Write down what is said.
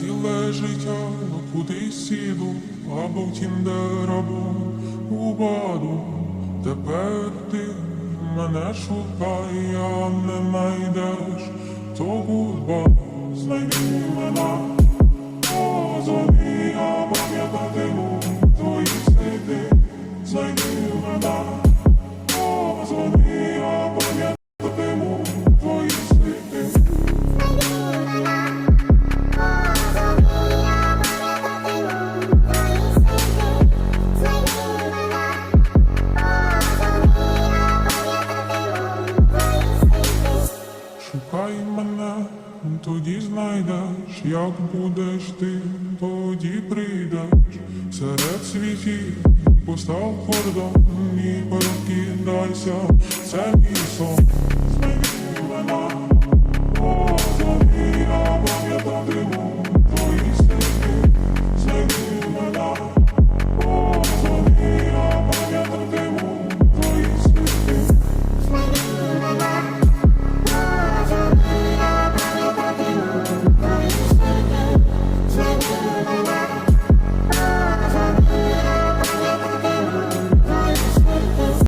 Ціле життя кудись сіду, або в тіндер, або у баду. Тепер ти мене шукай, а не знайдеш, то гудба, знайди тоді знайдеш, як будеш ти, тоді прийдеш серед світів, постав кордон і перекидайся, це мій сон.